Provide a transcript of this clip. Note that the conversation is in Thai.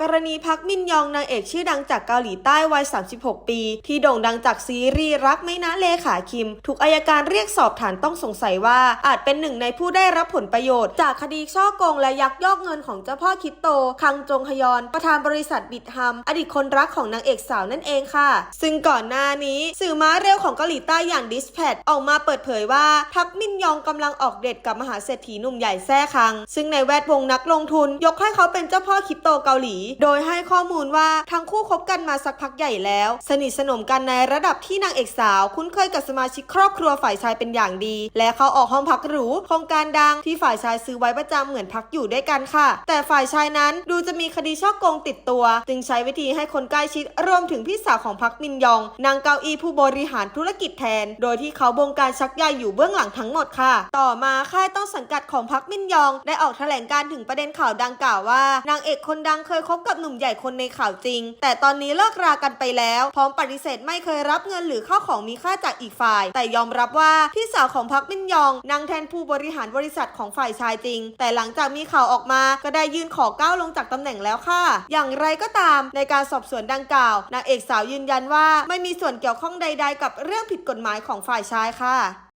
กรณีพักมินยองนางเอกชื่อดังจากเกาหลีใต้วัย 36 ปี ที่โด่งดังจากซีรีส์รักไม่นะเลขาคิม ถูกอายการเรียกสอบฐานต้องสงสัยว่าอาจเป็นหนึ่งในผู้ได้รับผลประโยชน์ จากคดีช่อโกงและยักยอกเงินของเจ้าพ่อคริปโต คังจงฮยอน ประธานบริษัทบิดฮัม อดีตคนรักของนางเอกสาวนั่นเองค่ะ ซึ่งก่อนหน้านี้สื่อม้าเร็วของเกาหลีใต้อย่างดิสแพดออกมาเปิดเผยว่าพักมินยองกำลังออกเดทกับมหาเศรษฐีหนุ่มใหญ่แซ่คัง ซึ่งในแวดวงนักลงทุน ยกให้เขาเป็นเจ้าพ่อคริปโตเกาหลีโดยให้ข้อมูลว่าทั้งคู่คบกันมาสักพักใหญ่แล้ว สนิทสนมกันในระดับที่นางเอกสาว คุ้นเคยกับสมาชิกครอบครัวฝ่ายชายเป็นอย่างดี และเขาออกห้องพักหรูโครงการดังที่ฝ่ายชายซื้อไว้ประจำเหมือนพักอยู่ด้วยกันค่ะ แต่ฝ่ายชายนั้นดูจะมีคดีช่อโกงติดตัว จึงใช้วิธีให้คนใกล้ชิดรวมถึงพี่สาวของพักมินยอง นางเกาอีผู้บริหารธุรกิจแทน โดยที่เขาบงการชักใยอยู่เบื้องหลังทั้งหมดค่ะ ต่อมาค่ายต้นสังกัดของพักมินยอง ได้ออกแถลงการถึงประเด็นข่าวดังกล่าวว่า นางเอกคนดังเคยคบกับหนุ่มใหญ่คนในข่าวจริง แต่ตอนนี้เลิกรากันไปแล้ว พร้อมปฏิเสธไม่เคยรับเงินหรือข้าวของมีค่าจากอีกฝ่าย แต่ยอมรับว่าพี่สาวของพักมินยองนางแทนผู้บริหารบริษัทของฝ่ายชายจริง แต่หลังจากมีข่าวออกมาก็ได้ยื่นขอก้าวลงจากตำแหน่งแล้วค่ะ อย่างไรก็ตามในการสอบสวนดังกล่าวนางเอกสาวยืนยันว่า ไม่มีส่วนเกี่ยวข้องใด ๆ กับเรื่องผิดกฎหมายของฝ่ายชายค่ะ